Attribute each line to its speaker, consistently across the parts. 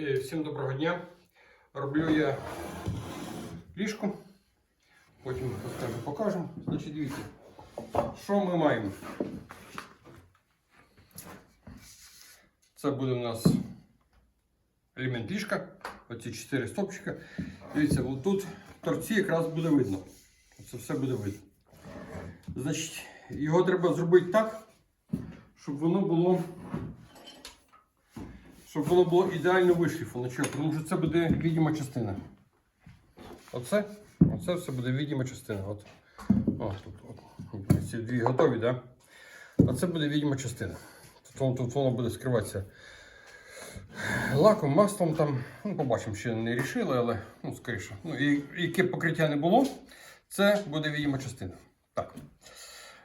Speaker 1: Е, Всім доброго дня. Роблю я ліжко. Потім розкажу, покажу. Значить, дивіться, що ми маємо. Це буде у нас елемент ліжка. Оці чотири стопчика. Дивіться, тут торці якраз буде видно. Це все буде видно. Значить, його треба зробити так, щоб воно було щоб воно було ідеально вишліфовано. Тому що це буде відома частина. Оце, оце все буде відома частина. От. О, тут, от. Ці дві готові, так? Да? Оце буде відома частина. Тут, тут воно буде скриватися лаком, маслом там. Ну, побачимо, ще не рішили, але ну, скоріше. Ну, і, яке покриття не було, це буде відома частина. Так.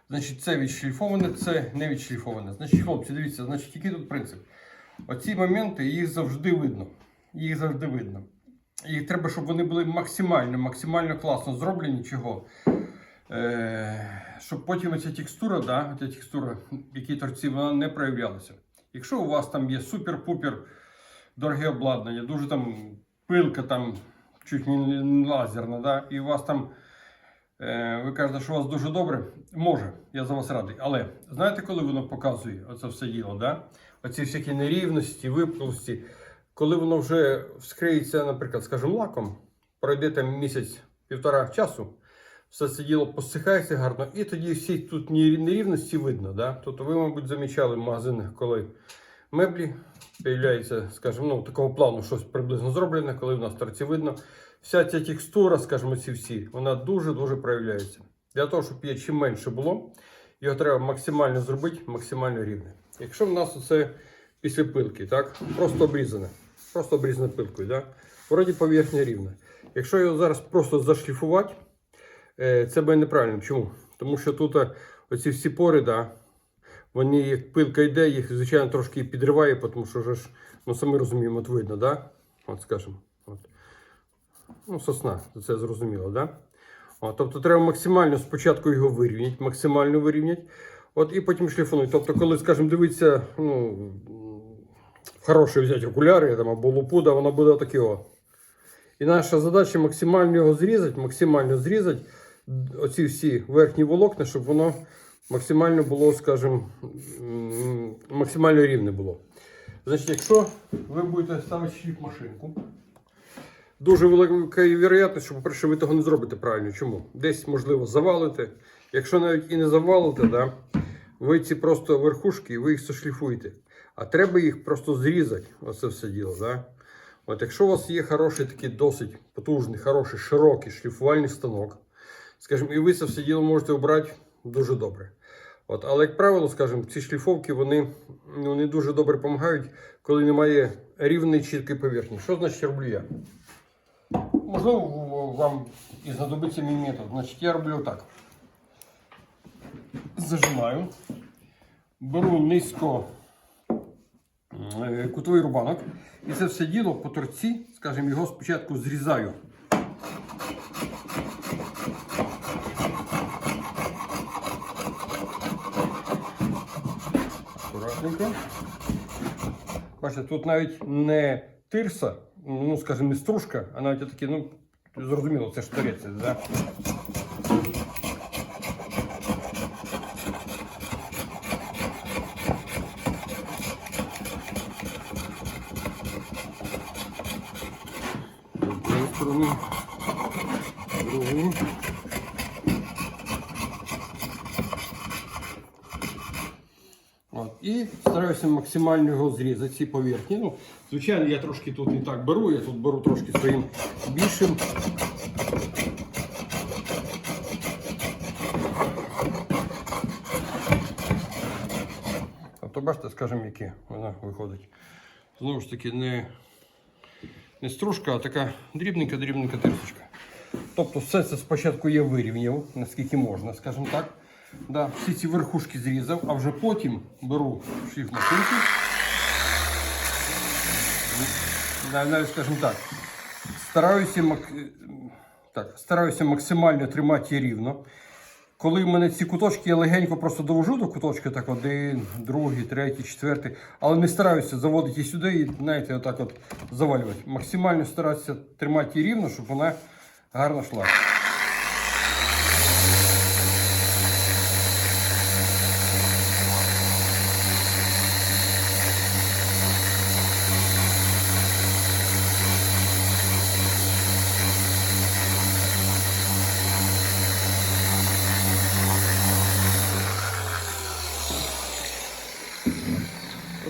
Speaker 1: Значить, це відшліфоване, це не відшліфоване. Значить, хлопці, дивіться, значить, який тут принцип. Оці моменти їх завжди видно. Їх завжди видно. І треба, щоб вони були максимально, максимально класно зроблені. Чого? Е, щоб потім ця текстура, да, ця текстура, які торці, вона не проявлялася. Якщо у вас там є супер-пупер дороге обладнання, дуже там пилка там чуть не лазерна, да, і у вас там. Е, ви кажете, що у вас дуже добре. Може, я за вас радий. Але знаєте, коли воно показує оце все діло, да? оці всякі нерівності, випуклості, коли воно вже вскриється, наприклад, скажімо, лаком, пройде там місяць-півтора часу, все це діло посихається гарно, і тоді всі тут нерівності видно. Да? Тобто ви, мабуть, замічали в магазинах, коли меблі появляється, скажімо, ну, такого плану щось приблизно зроблене, коли в нас торці видно. Вся ця текстура, скажімо, ці всі, вона дуже-дуже проявляється. Для того, щоб її чим менше було, його треба максимально зробити, максимально рівне. Якщо в нас оце після пилки, так, просто обрізане, просто обрізане пилкою, так, вроді поверхня рівна. Якщо його зараз просто зашліфувати, е, це буде неправильно. Чому? Тому що тут е, оці всі пори, да, вони, як пилка йде, їх, звичайно, трошки підриває, тому що ж, ну, самі розуміємо, от видно, да? От скажімо. От. Ну, сосна, це зрозуміло, да? О, тобто треба максимально спочатку його вирівняти, максимально вирівняти, от і потім шліфанути. Тобто, коли, скажімо, дивитися, ну, хороші взяти окуляри там, або лупу, да, воно буде таке. І наша задача максимально його зрізати, максимально зрізати оці всі верхні волокна, щоб воно максимально було, скажімо, максимально рівне було. Значить, якщо ви будете ставити шліф машинку, Дуже велика вірогідність, що, по-перше, ви того не зробите правильно. Чому? Десь, можливо, завалите. Якщо навіть і не завалите, да, ви ці просто верхушки, ви їх сошліфуєте. А треба їх просто зрізати. Оце все діло. Да? От якщо у вас є хороший такий досить потужний, хороший, широкий шліфувальний станок, скажімо, і ви це все діло можете обрати дуже добре. От, але, як правило, скажімо, ці шліфовки вони, ну, дуже добре допомагають, коли немає рівної чіткої поверхні. Що значить роблю я? Можливо, вам і знадобиться мій метод. Значить, я роблю так. Зажимаю, беру низько е, кутовий рубанок і це все діло по торці, скажімо, його спочатку зрізаю. Акуратненько. Бачите, тут навіть не тирса, ну скажімо, не стружка, а навіть такі, ну, зрозуміло, це ж торець, да? З однієї сторони, з І стараюся максимально його зрізати ці поверхні. Ну, звичайно, я трошки тут не так беру, я тут беру трошки своїм більшим. Тобто, бачите, скажімо, яке вона виходить. Знову ж таки, не, не стружка, а така дрібненька-дрібненька тирсочка. Тобто все це спочатку я вирівняв, наскільки можна, скажімо так. Да, всі ці верхушки зрізав, а вже потім беру шліф машинку. Да, Навіть, скажімо так, стараюся, так, стараюся максимально тримати її рівно. коли в мене ці куточки, я легенько просто довожу до куточки, так один, другий, третій, четвертий, але не стараюся заводити її сюди і, знаєте, отак от завалювати. Максимально старатися тримати її рівно, щоб вона гарно йшла.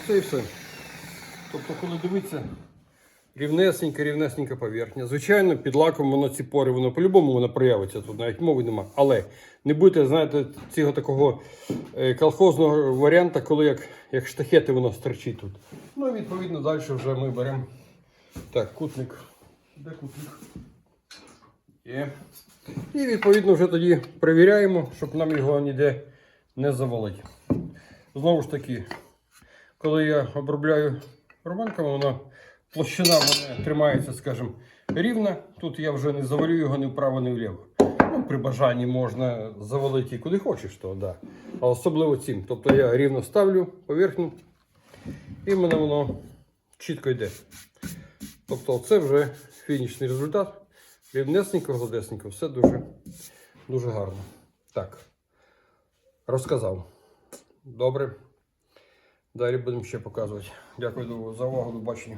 Speaker 1: Оце і все. Тобто, коли дивитися, рівнесенька, рівнесенька поверхня. Звичайно, під лаком воно ці пори, воно по-любому воно проявиться, тут навіть мови нема. Але не будьте, знаєте, цього такого е, колхозного варіанта, коли як, як штахети воно стерчить тут. Ну і відповідно далі вже ми беремо. Так, кутник. Де кутник? Є. І відповідно вже тоді перевіряємо, щоб нам його ніде не завалити. Знову ж таки, коли я обробляю рубанками, вона площина мене тримається, скажімо, рівна. Тут я вже не завалю його ні вправо, ні вліво. Ну, при бажанні можна завалити куди хочеш, то да. А особливо цим. Тобто я рівно ставлю поверхню, і в мене воно чітко йде. Тобто це вже фінішний результат. Рівнесенько, гладесненько, все дуже, дуже гарно. Так, розказав. Добре. Далі будемо ще показувати. Дякую за увагу, до бачення.